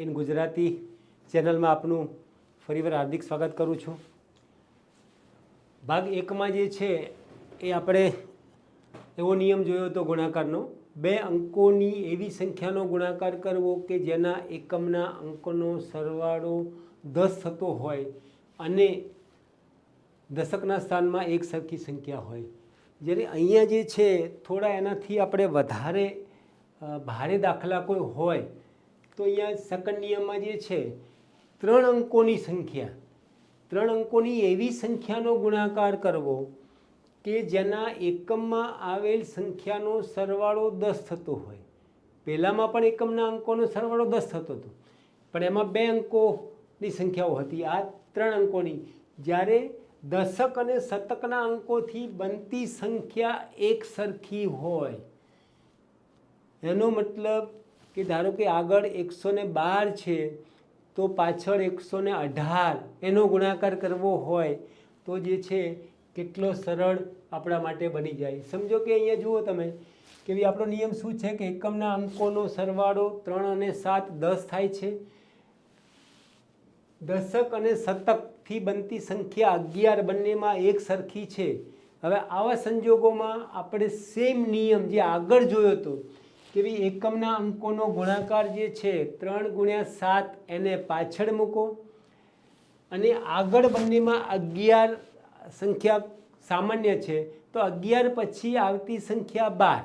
In Gujarati ચેનલમાં આપનું ફરીવાર હાર્દિક સ્વાગત કરું છું ભાગ એકમાં જે છે એ આપણે એવો નિયમ જોયો હતો ગુણાકારનો બે અંકોની એવી સંખ્યાનો ગુણાકાર કરવો કે જેના એકમના અંકોનો સરવાળો દસ થતો હોય અને દશકના સ્થાનમાં એક સરખી સંખ્યા હોય। જ્યારે અહીંયા જે છે થોડા એનાથી આપણે વધારે ભારે દાખલા કોઈ હોય તો અહીંયા સેકન્ડ નિયમમાં જે છે, ત્રણ અંકોની સંખ્યા. ત્રણ અંકોની એવી સંખ્યાનો ગુણાકાર કરવો કે જેના એકમમાં આવેલ સંખ્યાનો સરવાળો દસ થતો હોય. પહેલાંમાં પણ એકમના અંકોનો સરવાળો દસ થતો હતો. પણ એમાં બે અંકોની સંખ્યાઓ હતી. આ ત્રણ અંકોની. જ્યારે દશક અને શતકના અંકોથી બનતી સંખ્યા એક સરખી હોય. એનો મતલબ કે ધારો કે આગળ એકસો ને બાર છે, તો પાછળ એકસો ને અઢાર એનો ગુણાકાર કરવો હોય, તો જે છે કેટલો સરળ આપણા માટે બની જાય. સમજો કે અહીંયા જુઓ તમે, કે ભાઈ આપણો નિયમ શું છે કે એકમના અંકોનો સરવાળો ત્રણ અને સાત દસ થાય છે. દશક અને શતકથી બનતી સંખ્યા અગિયાર બંનેમાં એક સરખી છે. હવે આવા સંજોગોમાં આપણે સેમ નિયમ જે આગળ જોયો હતો કે ભાઈ એકમના અંકોનો ગુણાકાર જે છે, ત્રણ ગુણ્યા સાત એને પાછળ મૂકો. અને આગળ બંનેમાં અગિયાર સંખ્યા સામાન્ય છે, તો અગિયાર પછી આવતી સંખ્યા બાર.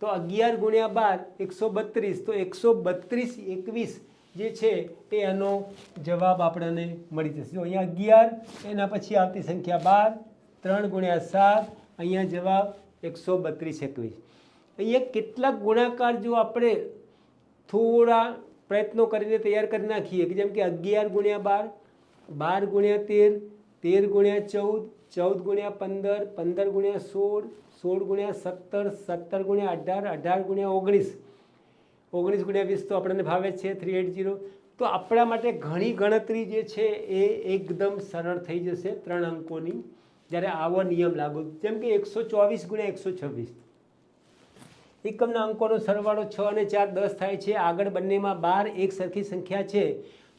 તો અગિયાર ગુણ્યા બાર, એકસો બત્રીસ. તો એકસો બત્રીસ એકવીસ જે છે, તે એનો જવાબ આપણને મળી જશે. જો અહીંયા અગિયાર, એના પછી આવતી સંખ્યા બાર, ત્રણ ગુણ્યા સાત, અહીંયા જવાબ એકસો બત્રીસ એકવીસ. અહીંયા કેટલાક ગુણાકાર જો આપણે થોડા પ્રયત્નો કરીને તૈયાર કરી નાખીએ કે જેમ કે અગિયાર ગુણ્યા બાર બાર ગુણ્યા તેર તેર ગુણ્યા ચૌદ ચૌદ ગુણ્યા પંદર પંદર ગુણ્યા સોળ સોળ ગુણ્યા સત્તર સત્તર ગુણ્યા અઢાર અઢાર ગુણ્યા ઓગણીસ. ઓગણીસ ગુણ્યા વીસ તો આપણને ભાવે છે થ્રી એટ જીરો તો આપણા માટે ઘણી ગણતરી જે છે એ એકદમ સરળ થઈ જશે ત્રણ અંકોની, જ્યારે આવો નિયમ લાગુ. જેમ કે એકસો ચોવીસ ગુણ્યા એકસો છવ્વીસ. એકમના અંકોનો સરવાળો છ અને ચાર દસ થાય છે. આગળ બંનેમાં બાર એક સરખી સંખ્યા છે.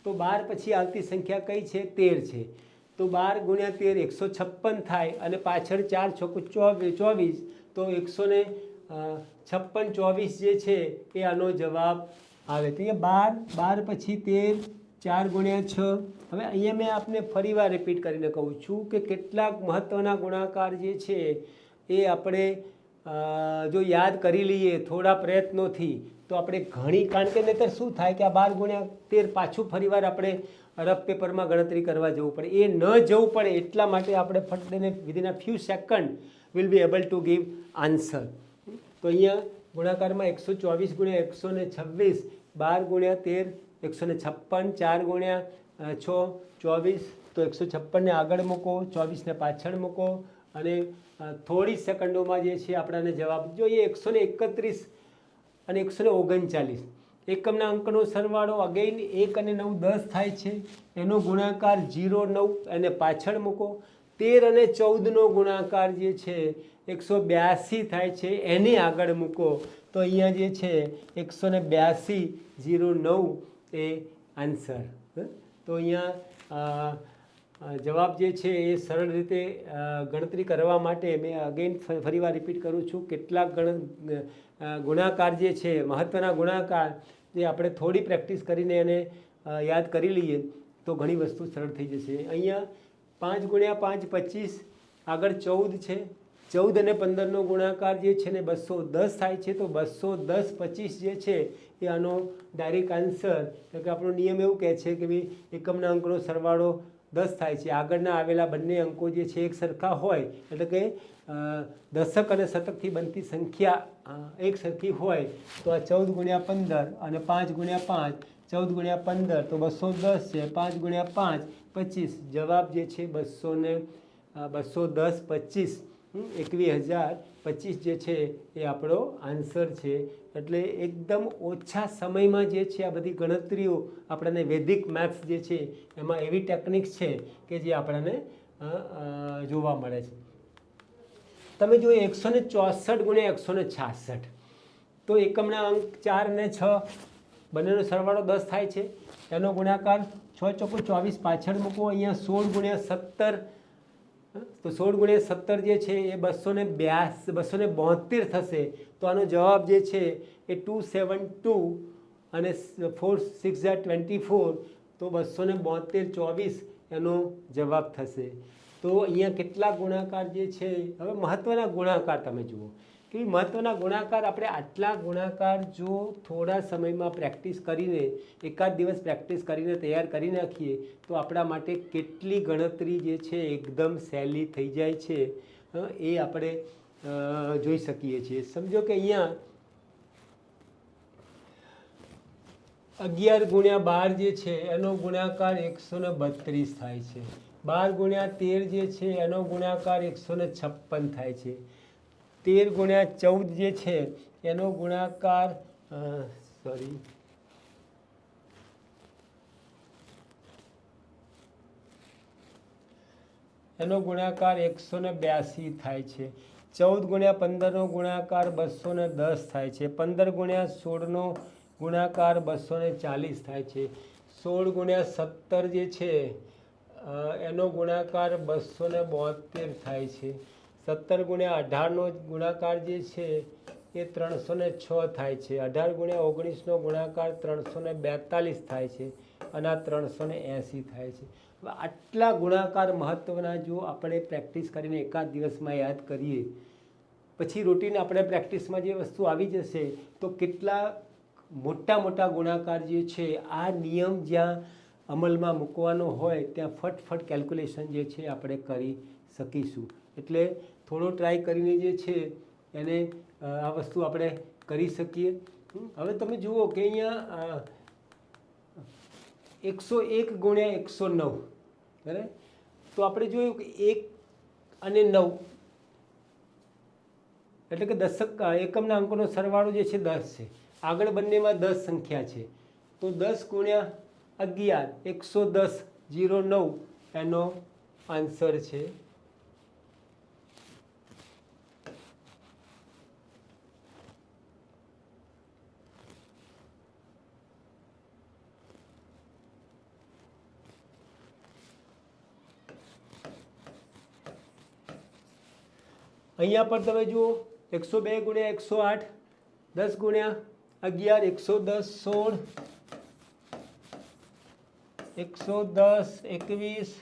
તો બાર પછી આવતી સંખ્યા કઈ છે? તેર છે. તો બાર ગુણ્યા તેર એકસો છપ્પન થાય અને પાછળ ચાર છોક ચોવીસ. તો એકસો ને છપ્પન, ચોવીસ જે છે એ આનો જવાબ આવે. તો એ બાર બાર પછી તેર, ચાર ગુણ્યા છ. હવે અહીંયા મેં આપને ફરીવાર રિપીટ કરીને કહું છું કે કેટલાક મહત્ત્વના ગુણાકાર જે છે એ આપણે જો યાદ કરી લઈએ થોડા પ્રયત્નોથી, તો આપણે ઘણી, કારણ કે નહીતર શું થાય કે આ બાર ગુણ્યા તેર પાછું ફરીવાર આપણે રફ પેપરમાં ગણતરી કરવા જવું પડે. એ ન જવું પડે એટલા માટે આપણે એને within a few second will be able to give answer તો અહીંયા ગુણાકારમાં એકસો ચોવીસ ગુણ્યા એકસો ને છવ્વીસ, બાર ગુણ્યા તેર, એકસો ને છપ્પન, ચાર ગુણ્યા છ, ચોવીસ, તો એકસો છપ્પનને આગળ મૂકો, ચોવીસને પાછળ મૂકો અને થોડી સેકન્ડોમાં જે છે આપણાને જવાબ જોઈએ, એકસો ને એકત્રીસ અને એકસો ને ઓગણચાલીસ. એકમના અંકનો સરવાળો અગેઇન એક અને નવ દસ થાય છે, એનો ગુણાકાર જીરો નવ એને પાછળ મૂકો. તેર અને ચૌદનો ગુણાકાર જે છે, એકસો બ્યાસી થાય છે, એને આગળ મૂકો. તો અહીંયા જે છે, એકસો ને બ્યાસી જીરો નવ એ આન્સર તો અહીંયા જવાબ જે છે એ સરળ રીતે ગણતરી કરવા માટે મેં અગેન ફરીવાર રિપીટ કરું છું. કેટલાક ગણ ગુણાકાર જે છે મહત્ત્વના ગુણાકાર જે આપણે થોડી પ્રેક્ટિસ કરીને એને યાદ કરી લઈએ, તો ઘણી વસ્તુ સરળ થઈ જશે. અહીંયા પાંચ ગુણ્યા પાંચ પચીસ, આગળ ચૌદ છે. ચૌદ અને પંદરનો ગુણાકાર જે છે ને બસો દસ થાય છે, તો બસો દસ પચીસ જે છે એ આનો ડાયરેક્ટ આન્સર એટલે કે આપણો નિયમ એવું કહે છે કે ભાઈ એકમના અંકનો સરવાળો દસ થાય છે. આગળના આવેલા બંને અંકો જે છે એક સરખા હોય, એટલે કે દશક અને શતકથી બનતી સંખ્યા એક સરખી હોય, તો આ ચૌદ ગુણ્યા પંદર અને પાંચ ગુણ્યા પાંચ, ચૌદ ગુણ્યા પંદર તો બસો દસ છે, પાંચ ગુણ્યા પાંચ, પચીસ. જવાબ જે છે બસો ને બસો દસ પચીસ. એકવીસ હજાર પચીસ જે છે એ આપણો આન્સર છે. એટલે એકદમ ઓછા સમયમાં જે છે આ બધી ગણતરીઓ આપણને વૈદિક મેથ્સ જે છે એમાં એવી ટેકનિક્સ છે કે જે આપણને જોવા મળે છે. તમે જો એકસો ને ચોસઠ ગુણ્યા એકસો ને છાસઠ. તો એકમના અંક ચાર ને છ, બંનેનો સરવાળો દસ થાય છે. એનો ગુણાકાર છ ચોખ્ખું ચોવીસ પાછળ મૂકો અહીંયા સોળ ગુણ્યા સત્તર તો સોળ ગુણ્યા સત્તર જે છે એ બસો ને બ્યાસ, બસો ને બોતેર થશે. તો આનો જવાબ જે છે એ ટુ સેવન ટુ અને ફોર, સિક્સ ઝા ટ્વેન્ટી ફોર. તો બસો ને બોતેર ચોવીસ એનો જવાબ થશે. તો અહીંયા કેટલા ગુણાકાર જે છે, હવે મહત્ત્વના ગુણાકાર તમે જુઓ. કે મહત્ત્વના ગુણાકાર આપણે આટલા ગુણાકાર જો થોડા સમયમાં પ્રેક્ટિસ કરીને, એકાદ દિવસ પ્રેક્ટિસ કરીને તૈયાર કરી નાખીએ, તો આપણા માટે કેટલી ગણતરી જે છે એકદમ સહેલી થઈ જાય છે. એ આપણે જોઈ શકીએ છીએ. સમજો કે અહીંયા અગિયાર ગુણ્યા બાર જે છે, એનો ગુણાકાર એકસો ને બત્રીસ થાય છે. બાર ગુણ્યા તેર જે છે, એનો ગુણાકાર એકસો છપ્પન થાય છે. તેર ગુણ્યા ચૌદ જે છે, એનો ગુણાકાર સોરી એનો ગુણાકાર એકસો ને બ્યાસી થાય છે. ચૌદ ગુણ્યા પંદરનો ગુણાકાર બસો ને દસ થાય છે. પંદર ગુણ્યા સોળનો ગુણાકાર બસો ને ચાલીસ થાય છે. સોળ ગુણ્યા સત્તર જે છે એનો ગુણાકાર બસો ને બોતેર થાય છે. સત્તર ગુણ્યા અઢારનો ગુણાકાર જે છે, એ ત્રણસો ને છ થાય છે. અઢાર ગુણ્યા ઓગણીસનો ગુણાકાર ત્રણસો ને બેતાલીસ થાય છે અને આ ત્રણસો ને એંસી થાય છે. આટલા ગુણાકાર મહત્ત્વના જો આપણે પ્રેક્ટિસ કરીને એકાદ દિવસમાં યાદ કરીએ, પછી રૂટીન આપણે પ્રેક્ટિસમાં જે વસ્તુ આવી જશે, તો કેટલા મોટા મોટા ગુણાકાર જે છે, આ નિયમ જ્યાં અમલમાં મૂકવાનો હોય, ત્યાં ફટફટ કેલ્ક્યુલેશન જે છે આપણે કરી શકીશું. એટલે થોડો ટ્રાય કરીને જે છે, એને આ વસ્તુ આપણે કરી શકીએ. હવે તમે જુઓ કે અહીંયા એકસો એક ગુણ્યા એકસો નવ, બરાબર? તો આપણે જોયું કે એક અને નવ, એટલે કે દશક એકમના અંકોનો સરવાળો જે છે દસ છે. આગળ બંનેમાં દસ સંખ્યા છે. તો દસ ગુણ્યા અગિયાર, એકસો દસ, જીરો નવ, એનો આન્સર છે. અહીંયા પર તમે જુઓ, એકસો બે ગુણ્યા એકસો આઠ, દસ ગુણ્યા અગિયાર, એકસો દસ સોળ, એકસો દસ એકવીસ,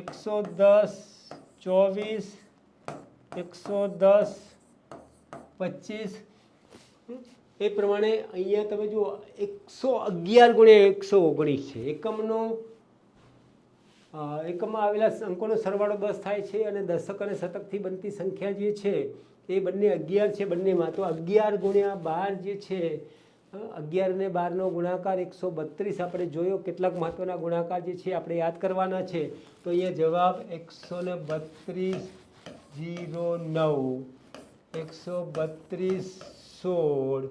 એકસો દસ ચોવીસ, એકસો દસ પચીસ. એ પ્રમાણે અહીંયા તમે જુઓ, એકસો અગિયાર ગુણ્યા એકસો ઓગણીસ છે. એકમનો એકમમાં આવેલા અંકોનો સરવાળો દસ થાય છે અને દશક અને શતકથી બનતી સંખ્યા જે છે, એ બંને અગિયાર છે બંનેમાં. તો અગિયાર ગુણ્યા બાર જે છે અગિયાર ને બારનો ગુણાકાર એકસો બત્રીસ. આપણે જોયો કેટલાક મહત્ત્વના ગુણાકાર જે છે, આપણે યાદ કરવાના છે. તો અહીંયા જવાબ એકસો ને બત્રીસ જીરો નવ, એકસો બત્રીસ સોળ,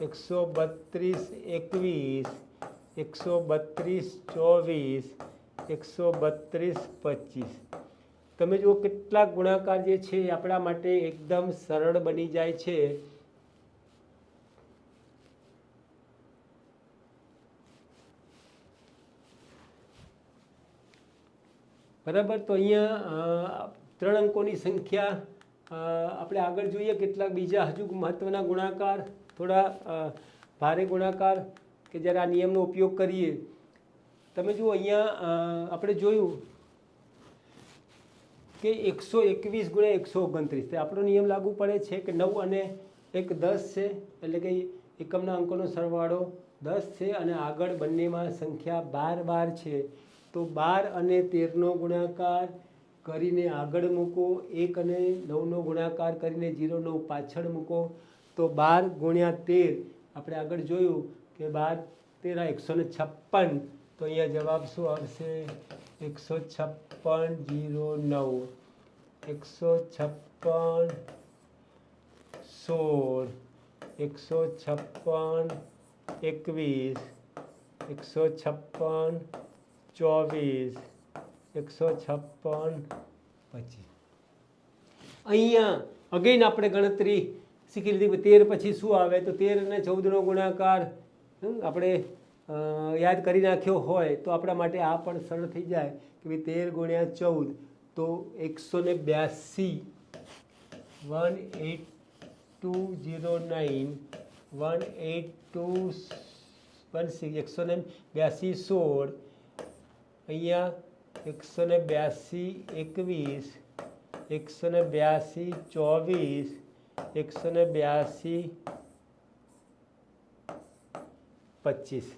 એકસો બત્રીસ એકવીસ, એકસો બત્રીસ ચોવીસ એકસો બત્રીસ પચીસ. તમે જુઓ કેટલા ગુણાકાર જે છે આપણા માટે એકદમ સરળ બની જાય છે. બરાબર? તો અહીંયા ત્રણ અંકોની સંખ્યા આપણે આગળ જોઈએ કેટલાક બીજા હજુ મહત્ત્વના ગુણાકાર, થોડા ભારે ગુણાકાર કે જ્યારે આ નિયમનો ઉપયોગ કરીએ. તમે જુઓ, અહીંયા આપણે જોયું કે એકસો એકવીસ ગુણ્યા એકસો ઓગણત્રીસ. આપણો નિયમ લાગુ પડે છે કે નવ અને એક દસ છે, એટલે કે એકમના અંકોનો સરવાળો દસ છે અને આગળ બંનેમાં સંખ્યા બાર બાર છે. તો બાર અને તેરનો ગુણાકાર કરીને આગળ મૂકો, એક અને નવનો ગુણાકાર કરીને જીરો નવ પાછળ મૂકો. તો બાર ગુણ્યા તેર, આપણે આગળ જોયું કે બાર, તેરા એકસો ને છપ્પન. તો અહીંયા જવાબ શું આવશે? એકસો છપ્પન જીરો નવ. એકસો છપ્પન સોળ. એકસો છપ્પન એકવીસ. એકસો છપ્પન ચોવીસ. એકસો છપ્પન પચીસ. અહીંયા અગેન આપણે ગણતરી શીખી લીધી. તેર પછી શું આવે? તો તેર અને ચૌદનો ગુણાકાર આપણે યાદ કરી નાખ્યો હોય તો આપણા માટે આ પણ સરળ થઈ જાય કે ભાઈ તેર ગુણ્યા ચૌદ તો એકસો ને બ્યાસી. One eight two zero nine. One eight two one six. એકસો ને બ્યાસી સોળ. અહીંયા એકસો ને બ્યાસી એકવીસ. એકસો ને બ્યાસી ચોવીસ. એકસો ને બ્યાસી પચીસ.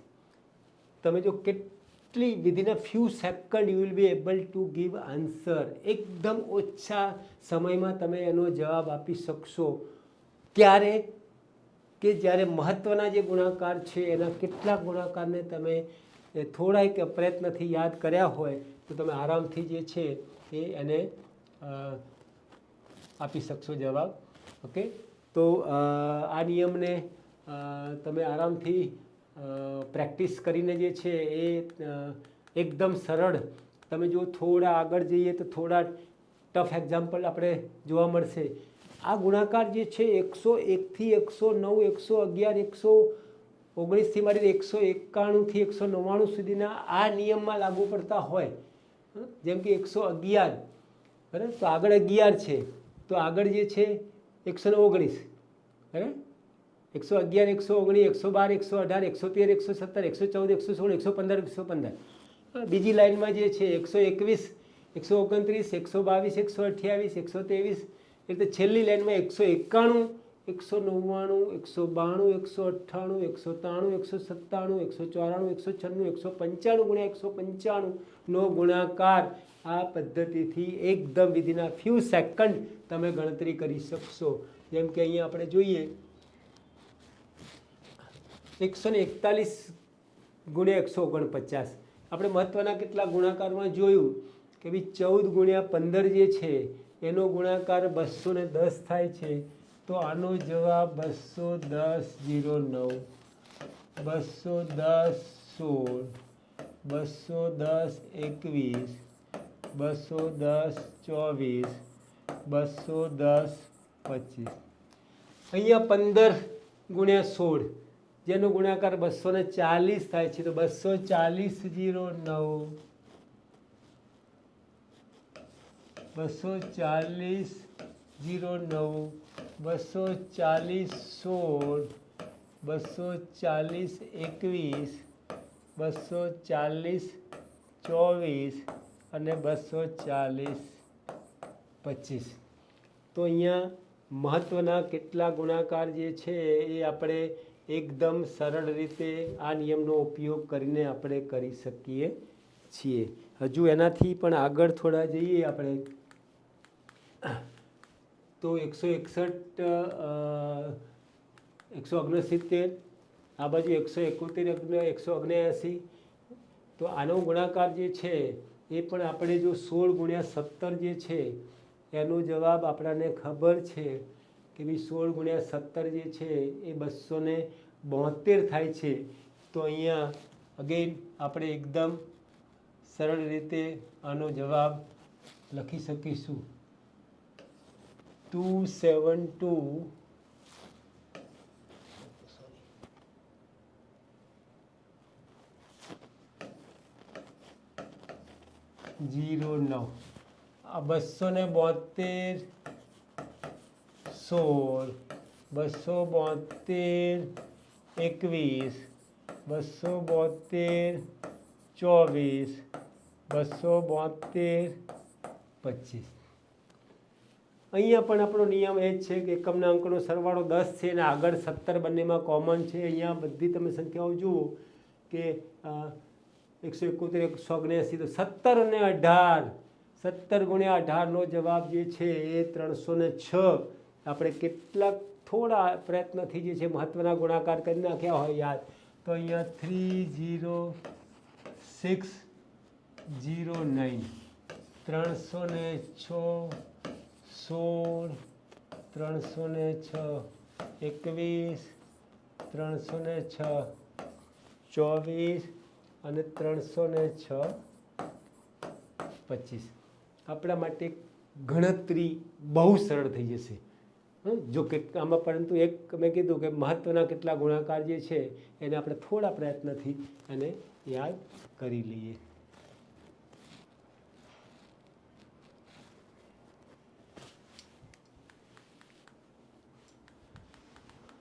તમે જો કેટલી within a few second you will be able to give answer એકદમ ઓછા સમયમાં તમે એનો જવાબ આપી શકશો. ત્યારે કે જ્યારે મહત્ત્વના જે ગુણાકાર છે, એના કેટલા ગુણાકારને તમે થોડા એક પ્રયત્નથી યાદ કર્યા હોય, તો તમે આરામથી જે છે એ એને આપી શકશો જવાબ. ઓકે? તો આ નિયમને તમે આરામથી પ્રેક્ટિસ કરીને જે છે એ એકદમ સરળ. તમે જો થોડા આગળ જઈએ તો થોડા ટફ એક્ઝામ્પલ આપણે જોવા મળશે. આ ગુણાકાર જે છે એકસો એકથી એકસો નવ, એકસો અગિયાર, એકસો ઓગણીસથી મારી એકસો એકાણુંથી એકસો નવ્વાણું સુધીના આ નિયમમાં લાગુ પડતા હોય? જેમ કે એકસો અગિયાર. બરાબર? તો આગળ અગિયાર છે. તો આગળ જે છે એકસો ને ઓગણીસ. બરાબર? એકસો અગિયાર, એકસો ઓગણીસ, એકસો બાર, એકસો અઢાર, એકસો તેર, એકસો સત્તર, એકસો ચૌદ, એકસો સોળ, એકસો પંદર એકસો પંદર. બીજી લાઇનમાં જે છે, એકસો એકવીસ, એકસો ઓગણત્રીસ, એકસો બાવીસ, એકસો અઠ્યાવીસ, એકસો ત્રેવીસ, એટલે છેલ્લી લાઇનમાં એકસો એકાણું, એકસો નવ્વાણું, એકસો બાણું, એકસો અઠ્ઠાણું, એકસો ત્રાણું, એકસો સત્તાણું, એકસો ચોરાણું, એકસો છન્નું, એકસો પંચાણું ગુણ્યા એકસો પંચાણુંનો ગુણાકાર. આ પદ્ધતિથી એકદમ વિધિના ફ્યુ સેકન્ડ તમે ગણતરી કરી શકશો. જેમ કે અહીંયા આપણે જોઈએ એકસો ને એકતાલીસ ગુણ્યા એકસો ઓગણપચાસ. આપણે મહત્ત્વના કેટલા ગુણાકારમાં જોયું કે ભાઈ ચૌદ ગુણ્યા પંદર જે છે, એનો ગુણાકાર બસો ને દસ થાય છે. તો આનો જવાબ બસો દસ જીરો નવ, બસો દસ સોળ, બસો દસ એકવીસ, બસો દસ ચોવીસ, બસો દસ પચીસ. અહીંયા પંદર ગુણ્યા સોળ જેનો ગુણાકાર બસો ને ચાલીસ થાય છે, તો બસો ચાલીસ જીરો નવ. બસો ચાલીસ જીરો નવ, બસો ચાલીસ સોળ, બસો ચાલીસ એકવીસ, બસો ચાલીસ ચોવીસ અને બસો ચાલીસ પચીસ. તો અહીંયા મહત્ત્વના કેટલા ગુણાકાર જે છે એ આપણે એકદમ સરળ રીતે આ નિયમનો ઉપયોગ કરીને આપણે કરી શકીએ છીએ. હજુ એનાથી પણ આગળ થોડા જઈએ આપણે. તો એકસો એકસઠ એકસો ઓગણસિત્તેર, આ બાજુ એકસો એકોતેર, એકસો ઓગણએંસી. તો આનો ગુણાકાર જે છે એ પણ આપણે જો સોળ ગુણ્યા સત્તર જે છે, એનો જવાબ આપણાને ખબર છે. કે ભાઈ સોળ ગુણ્યા સત્તર જે છે એ બસો ને બોતેર થાય છે, તો અહીંયા અગેન આપણે એકદમ સરળ રીતે આનો જવાબ લખી શકીશું. ટુ સેવન ટુ જીરો નવ આ બસો ને બોતેર સોળ, બસો બોતેર, એકવીસ, બસો બોતેર, ચોવીસ, બસો બોતેર, પચીસ. અહીંયા પણ આપણો નિયમ એ જ છે કે એકમના અંકનો સરવાળો દસ છે અને આગળ સત્તર બંનેમાં કોમન છે. અહીંયા બધી તમે સંખ્યાઓ જુઓ કે એકસો એકોતેર, એકસો ઓગણ્યાસી તો સત્તર અને અઢાર, સત્તર ગુણ્યા અઢારનો જવાબ જે છે એ ત્રણસો છ. આપણે કેટલાક થોડા પ્રયત્નથી જે છે મહત્ત્વના ગુણાકાર કરી નાખ્યા હોય યાદ. તો અહીંયા three zero six zero nine. ત્રણસો ને છ, સોળ. ત્રણસો ને છ, એકવીસ. ત્રણસો ને છ, ચોવીસ. અને ત્રણસો ને છ, પચીસ. આપણા માટે ગણતરી બહુ સરળ થઈ જશે? જો કે આમાં પરંતુ એક મેં કીધું કે મહત્ત્વના કેટલા ગુણાકાર જે છે, એને આપણે થોડા પ્રયત્નથી એને યાદ કરી લઈએ.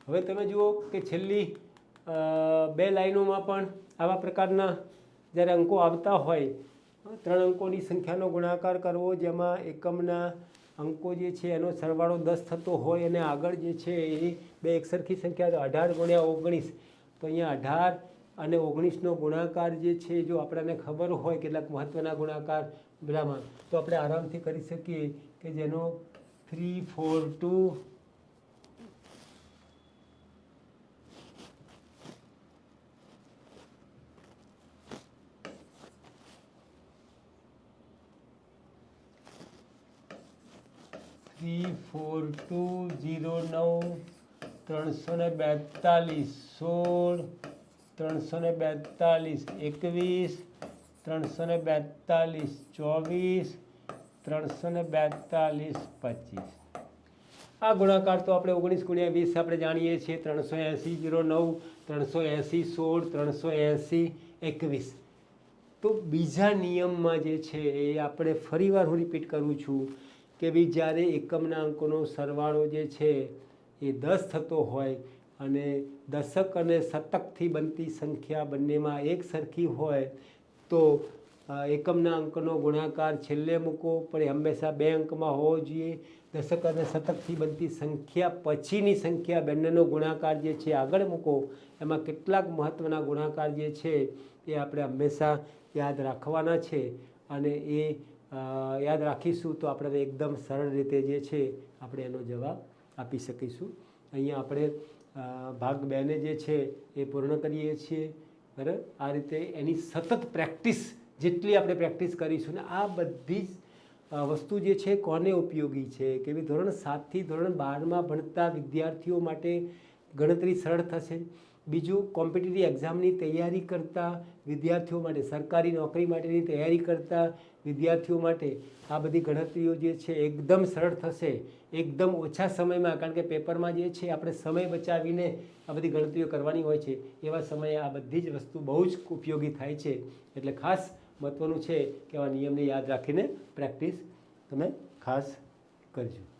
હવે તમે જુઓ કે છેલ્લી બે લાઈનોમાં પણ આવા પ્રકારના જ્યારે અંકો આવતા હોય, ત્રણ અંકોની સંખ્યાનો ગુણાકાર કરવો, જેમાં એકમના અંકો જે છે, એનો સરવાળો દસ થતો હોય અને આગળ જે છે એ બે એકસરખી સંખ્યા, તો અઢાર ગુણ્યા ઓગણીસ. તો અહીંયા અઢાર અને ઓગણીસનો ગુણાકાર જે છે, જો આપણને ખબર હોય કેટલાક મહત્ત્વના ગુણાકાર બધામાં તો આપણે આરામથી કરી શકીએ કે જેનો three four two three four two zero નવ ત્રણસો ને બેતાલીસ સોળ, ત્રણસો ને બેતાલીસ, એકવીસ, ત્રણસો ને બેતાલીસ, ચોવીસ, ત્રણસો ને બેતાલીસ, પચીસ. આ ગુણાકાર તો આપણે ઓગણીસ ગુણ્યા વીસ આપણે જાણીએ છીએ, ત્રણસો એંસી, જીરો નવ, ત્રણસો એંસી સોળ, ત્રણસો એંસી એકવીસ. તો બીજા નિયમમાં જે છે એ આપણે ફરીવાર હું રિપીટ કરું છું. કે ભાઈ જ્યારે એકમના અંકોનો સરવાળો જે છે એ દસ થતો હોય અને દશક અને શતકથી બનતી સંખ્યા બંનેમાં એક સરખી હોય, તો એકમના અંકનો ગુણાકાર છેલ્લે મૂકો, પણ એ હંમેશા બે અંકમાં હોવો જોઈએ. દશક અને શતકથી બનતી સંખ્યા પછીની સંખ્યા બંનેનો ગુણાકાર જે છે આગળ મૂકો. એમાં કેટલાક મહત્ત્વના ગુણાકાર જે છે એ આપણે હંમેશા યાદ રાખવાના છે. અને એ યાદ રાખીશું તો આપણે એકદમ સરળ રીતે જે છે આપણે એનો જવાબ આપી શકીશું. અહીંયા આપણે ભાગ બેને જે છે એ પૂર્ણ કરીએ છીએ. બરાબર? આ રીતે એની સતત પ્રેક્ટિસ જેટલી આપણે પ્રેક્ટિસ કરીશું ને આ બધી વસ્તુ જે છે કોને ઉપયોગી છે? કે ભાઈ ધોરણ સાતથી ધોરણ બારમાં ભણતા વિદ્યાર્થીઓ માટે ગણતરી સરળ થશે. બીજું કોમ્પિટિટિવ એક્ઝામની તૈયારી કરતા વિદ્યાર્થીઓ માટે, સરકારી નોકરી માટેની તૈયારી કરતા વિદ્યાર્થીઓ માટે આ બધી ગણતરીઓ જે છે એકદમ સરળ થશે. એકદમ ઓછા સમયમાં, કારણ કે પેપરમાં જે છે આપણે સમય બચાવીને આ બધી ગણતરીઓ કરવાની હોય છે. એવા સમયે આ બધી જ વસ્તુ બહુ જ ઉપયોગી થાય છે. એટલે ખાસ મહત્ત્વનું છે કે આવા નિયમને યાદ રાખીને પ્રેક્ટિસ તમે ખાસ કરજો.